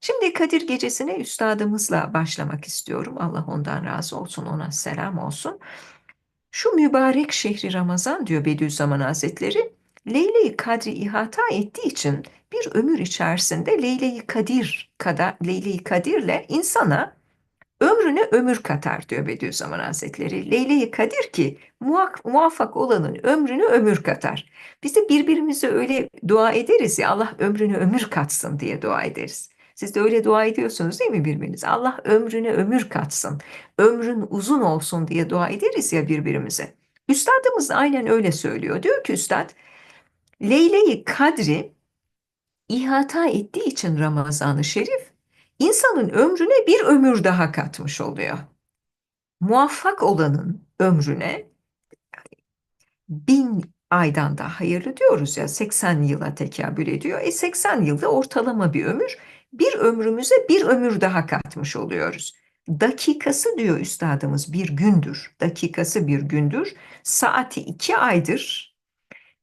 Şimdi Kadir Gecesi'ne üstadımızla başlamak istiyorum. Allah ondan razı olsun, ona selam olsun. Şu mübarek şehri Ramazan diyor Bediüzzaman Hazretleri, Leyle-i Kadri ihata ettiği için bir ömür içerisinde Leyle-i Kadir kadar Leyle-i Kadir'le insana ömrüne ömür katar diyor Bediüzzaman Hazretleri. Leyle-i Kadir ki muhak, muvaffak olanın ömrünü ömür katar. Biz de birbirimize öyle dua ederiz ya Allah ömrünü ömür katsın diye dua ederiz. Siz de öyle dua ediyorsunuz değil mi birbirinize? Allah ömrüne ömür katsın, ömrün uzun olsun diye dua ederiz ya birbirimize. Üstadımız da aynen öyle söylüyor. Diyor ki üstad, Leyle-i Kadri ihata ettiği için Ramazan-ı Şerif, insanın ömrüne bir ömür daha katmış oluyor. Muvaffak olanın ömrüne bin aydan da hayırlı diyoruz ya 80 yıla tekabül ediyor. E 80 yılda ortalama bir ömür. Bir ömrümüze bir ömür daha katmış oluyoruz. Dakikası diyor üstadımız bir gündür. Dakikası bir gündür. Saati iki aydır.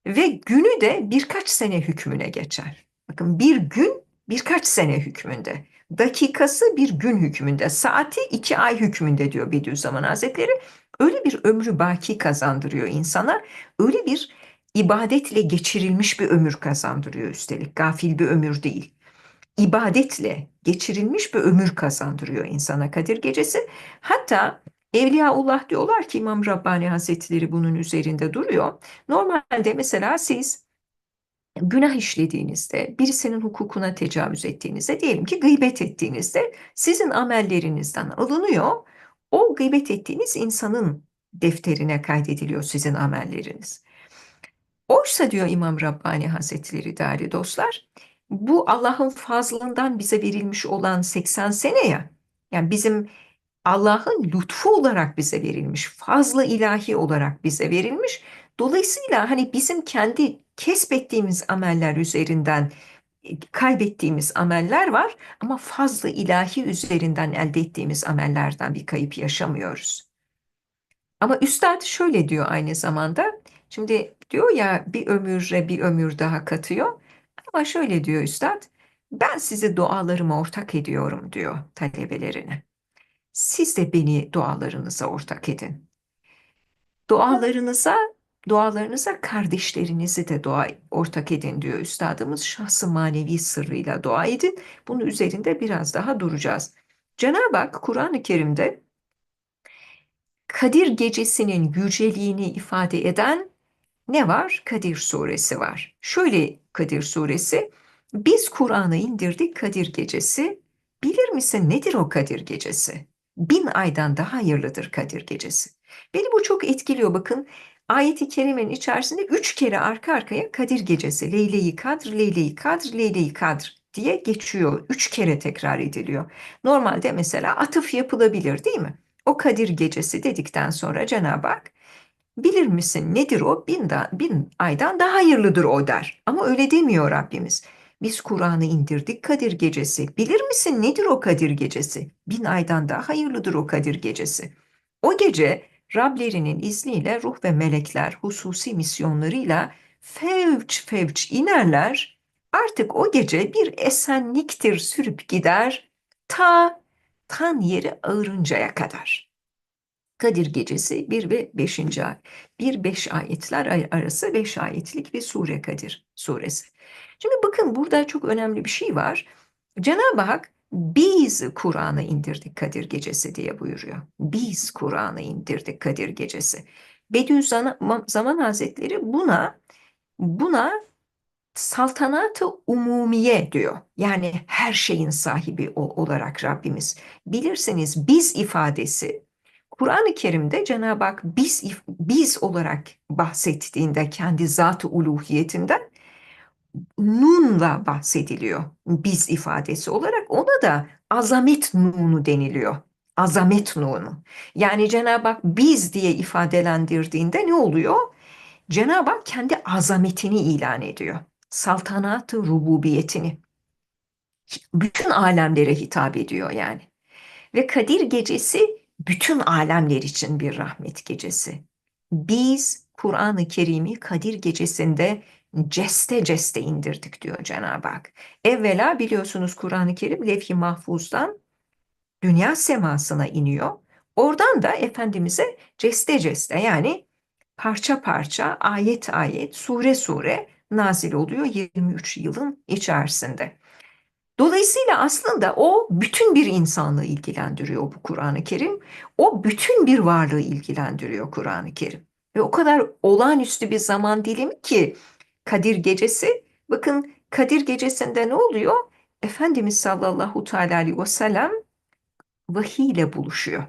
Ve günü de birkaç sene hükmüne geçer. Bakın bir gün birkaç sene hükmünde. Dakikası bir gün hükmünde. Saati iki ay hükmünde diyor Bediüzzaman Hazretleri. Öyle bir ömrü baki kazandırıyor insana. Öyle bir ibadetle geçirilmiş bir ömür kazandırıyor üstelik. Gafil bir ömür değil. İbadetle geçirilmiş bir ömür kazandırıyor insana Kadir Gecesi. Hatta Evliyaullah diyorlar ki İmam Rabbani Hazretleri bunun üzerinde duruyor. Normalde mesela siz günah işlediğinizde, birisinin hukukuna tecavüz ettiğinizde, diyelim ki gıybet ettiğinizde sizin amellerinizden alınıyor. O gıybet ettiğiniz insanın defterine kaydediliyor sizin amelleriniz. Oysa diyor İmam Rabbani Hazretleri değerli dostlar, bu Allah'ın fazlından bize verilmiş olan 80 sene ya, yani bizim Allah'ın lütfu olarak bize verilmiş, fazla ilahi olarak bize verilmiş. Dolayısıyla hani bizim kendi kesbettiğimiz ameller üzerinden e, kaybettiğimiz ameller var ama fazla ilahi üzerinden elde ettiğimiz amellerden bir kayıp yaşamıyoruz. Ama Üstad şöyle diyor aynı zamanda, şimdi diyor ya bir ömüre bir ömür daha katıyor ama şöyle diyor Üstad, ben sizi dualarıma ortak ediyorum diyor talebelerine. Siz de beni dualarınıza ortak edin. Dualarınıza, dualarınıza kardeşlerinizi de dua ortak edin diyor üstadımız. Şahsı manevi sırrıyla dua edin. Bunun üzerinde biraz daha duracağız. Cenab-ı Hak Kur'an-ı Kerim'de Kadir gecesinin yüceliğini ifade eden ne var? Kadir suresi var. Şöyle Kadir suresi, biz Kur'an'ı indirdik Kadir gecesi. Bilir misin nedir o Kadir gecesi? bin aydan daha hayırlıdır Kadir Gecesi. Beni bu çok etkiliyor bakın. Ayet-i Kerime'nin içerisinde üç kere arka arkaya Kadir Gecesi, Leyle-i Kadr, Leyle-i Kadr, Leyle-i Kadr diye geçiyor. Üç kere tekrar ediliyor. Normalde mesela atıf yapılabilir değil mi? O Kadir Gecesi dedikten sonra Cenab-ı Hak bilir misin nedir o? Bin, da, bin aydan daha hayırlıdır o der. Ama öyle demiyor Rabbimiz. Biz Kur'an'ı indirdik Kadir Gecesi. Bilir misin nedir o Kadir Gecesi? Bin aydan daha hayırlıdır o Kadir Gecesi. O gece Rablerinin izniyle ruh ve melekler hususi misyonlarıyla fevç fevç inerler. Artık o gece bir esenliktir sürüp gider ta tan yeri ağırıncaya kadar. Kadir Gecesi 1 ve 5. ay. 1-5 ayetler arası 5 ayetlik bir sure Kadir suresi. Şimdi bakın burada çok önemli bir şey var. Cenab-ı Hak biz Kur'an'ı indirdik Kadir Gecesi diye buyuruyor. Biz Kur'an'ı indirdik Kadir Gecesi. Bediüzzaman Hazretleri buna buna saltanatı umumiye diyor. Yani her şeyin sahibi olarak Rabbimiz. Bilirseniz biz ifadesi Kur'an-ı Kerim'de Cenab-ı Hak biz biz olarak bahsettiğinde kendi zat-ı uluhiyetinden nunla bahsediliyor biz ifadesi olarak. Ona da azamet nunu deniliyor. Azamet nunu. Yani Cenab-ı Hak biz diye ifadelendirdiğinde ne oluyor? Cenab-ı Hak kendi azametini ilan ediyor. Saltanatı rububiyetini. Bütün alemlere hitap ediyor yani. Ve Kadir gecesi bütün alemler için bir rahmet gecesi. Biz Kur'an-ı Kerim'i Kadir gecesinde ceste ceste indirdik diyor Cenab-ı Hak. Evvela biliyorsunuz Kur'an-ı Kerim levh-i mahfuzdan dünya semasına iniyor. Oradan da Efendimiz'e ceste ceste yani parça parça, ayet ayet, sure sure nazil oluyor 23 yılın içerisinde. Dolayısıyla aslında o bütün bir insanlığı ilgilendiriyor bu Kur'an-ı Kerim. O bütün bir varlığı ilgilendiriyor Kur'an-ı Kerim. Ve o kadar olağanüstü bir zaman dilimi ki Kadir Gecesi. Bakın Kadir Gecesi'nde ne oluyor? Efendimiz sallallahu teala aleyhi ve sellem vahiy ile buluşuyor.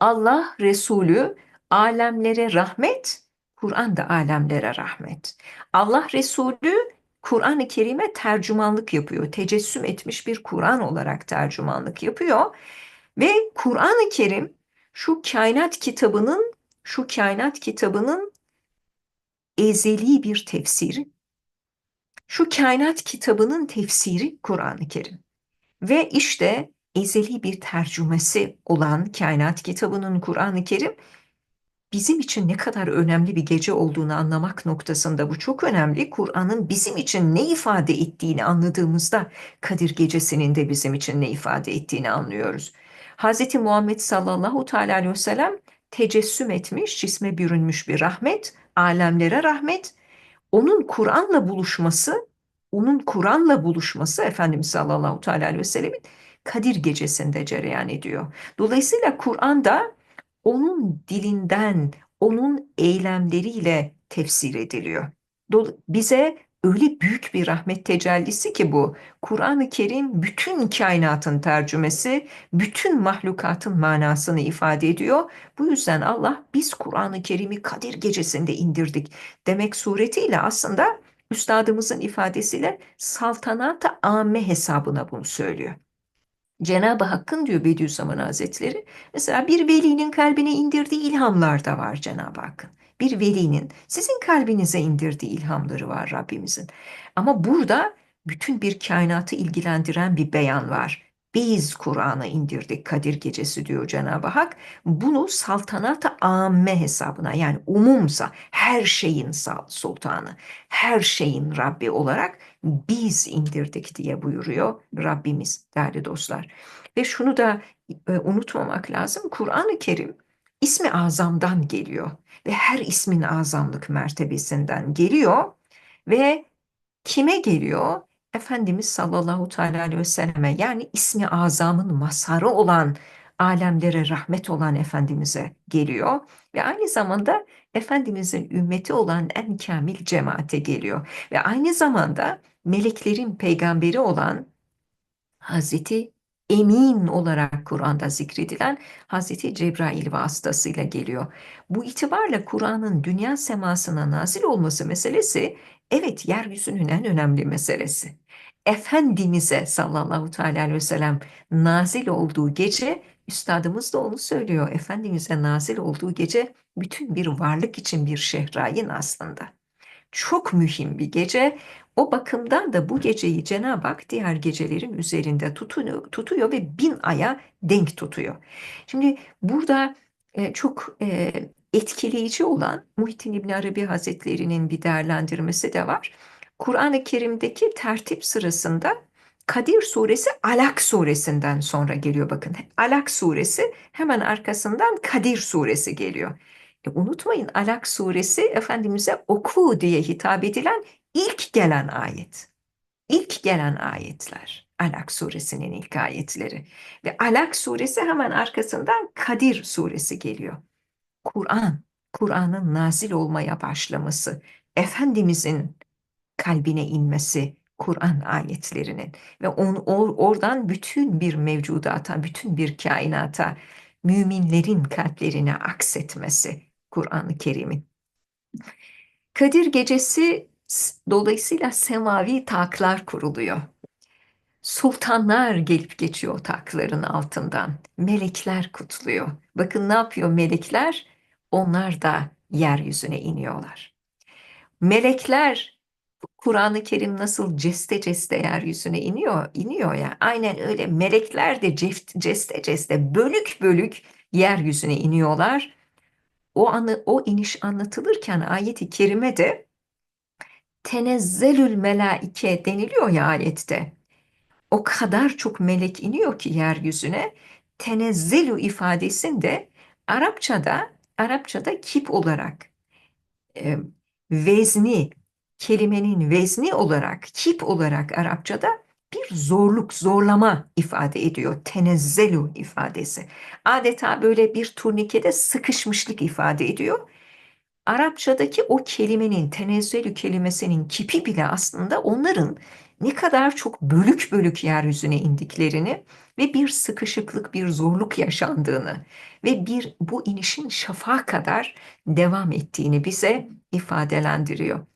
Allah Resulü alemlere rahmet, Kur'an da alemlere rahmet. Allah Resulü Kur'an-ı Kerim'e tercümanlık yapıyor. Tecessüm etmiş bir Kur'an olarak tercümanlık yapıyor. Ve Kur'an-ı Kerim şu kainat kitabının şu kainat kitabının ezeli bir tefsiri. Şu kainat kitabının tefsiri Kur'an-ı Kerim. Ve işte ezeli bir tercümesi olan kainat kitabının Kur'an-ı Kerim bizim için ne kadar önemli bir gece olduğunu anlamak noktasında bu çok önemli. Kur'an'ın bizim için ne ifade ettiğini anladığımızda Kadir Gecesi'nin de bizim için ne ifade ettiğini anlıyoruz. Hz. Muhammed sallallahu teala aleyhi ve sellem tecessüm etmiş, cisme bürünmüş bir rahmet, alemlere rahmet. Onun Kur'an'la buluşması, onun Kur'an'la buluşması Efendimiz sallallahu teala aleyhi ve sellemin Kadir Gecesi'nde cereyan ediyor. Dolayısıyla Kur'an'da onun dilinden, onun eylemleriyle tefsir ediliyor. Bize öyle büyük bir rahmet tecellisi ki bu. Kur'an-ı Kerim bütün kainatın tercümesi, bütün mahlukatın manasını ifade ediyor. Bu yüzden Allah biz Kur'an-ı Kerim'i Kadir Gecesi'nde indirdik demek suretiyle aslında üstadımızın ifadesiyle saltanat-ı âme hesabına bunu söylüyor. Cenab-ı Hakk'ın diyor Bediüzzaman Hazretleri mesela bir velinin kalbine indirdiği ilhamlar da var Cenab-ı Hakk'ın. Bir velinin sizin kalbinize indirdiği ilhamları var Rabbimizin. Ama burada bütün bir kainatı ilgilendiren bir beyan var. Biz Kur'an'ı indirdik Kadir Gecesi diyor Cenab-ı Hak. Bunu saltanat-ı amme hesabına yani umumsa her şeyin sultanı, her şeyin Rabbi olarak biz indirdik diye buyuruyor Rabbimiz değerli dostlar. Ve şunu da e, unutmamak lazım. Kur'an-ı Kerim ismi azamdan geliyor ve her ismin azamlık mertebesinden geliyor ve kime geliyor? Efendimiz sallallahu teala aleyhi ve selleme yani ismi azamın masarı olan alemlere rahmet olan Efendimiz'e geliyor ve aynı zamanda Efendimiz'in ümmeti olan en kamil cemaate geliyor. Ve aynı zamanda meleklerin peygamberi olan Hazreti Emin olarak Kur'an'da zikredilen Hazreti Cebrail vasıtasıyla geliyor. Bu itibarla Kur'an'ın dünya semasına nazil olması meselesi evet yeryüzünün en önemli meselesi. Efendimiz'e sallallahu teala aleyhi ve sellem nazil olduğu gece Üstadımız da onu söylüyor. Efendimiz'e nazil olduğu gece bütün bir varlık için bir şehrayın aslında. Çok mühim bir gece. O bakımdan da bu geceyi Cenab-ı Hak diğer gecelerin üzerinde tutuyor, tutuyor ve bin aya denk tutuyor. Şimdi burada e, çok e, etkileyici olan Muhittin İbn Arabi Hazretleri'nin bir değerlendirmesi de var. Kur'an-ı Kerim'deki tertip sırasında Kadir suresi Alak suresinden sonra geliyor bakın. Alak suresi hemen arkasından Kadir suresi geliyor. E, unutmayın Alak suresi Efendimiz'e oku diye hitap edilen ilk gelen ayet. İlk gelen ayetler. Alak suresinin ilk ayetleri. Ve Alak suresi hemen arkasından Kadir suresi geliyor. Kur'an, Kur'an'ın nazil olmaya başlaması, Efendimizin kalbine inmesi, Kur'an ayetlerinin ve on, or, oradan bütün bir mevcudata, bütün bir kainata, müminlerin kalplerine aksetmesi Kur'an-ı Kerim'in. Kadir Gecesi dolayısıyla semavi taklar kuruluyor. Sultanlar gelip geçiyor takların altından. Melekler kutluyor. Bakın ne yapıyor melekler? Onlar da yeryüzüne iniyorlar. Melekler Kur'an-ı Kerim nasıl ceste ceste yeryüzüne iniyor, iniyor ya. Aynen öyle melekler de ceste ceste bölük bölük yeryüzüne iniyorlar. O anı, o iniş anlatılırken ayeti kerimede tenezzelül melaike deniliyor ya ayette. O kadar çok melek iniyor ki yeryüzüne. Tenezzelu ifadesinde Arapçada Arapçada kip olarak e, vezni kelimenin vezni olarak kip olarak Arapçada bir zorluk, zorlama ifade ediyor. Tenezzelu ifadesi. Adeta böyle bir turnikede sıkışmışlık ifade ediyor. Arapçadaki o kelimenin, tenezzülü kelimesinin kipi bile aslında onların ne kadar çok bölük bölük yeryüzüne indiklerini ve bir sıkışıklık, bir zorluk yaşandığını ve bir bu inişin şafağa kadar devam ettiğini bize ifadelendiriyor.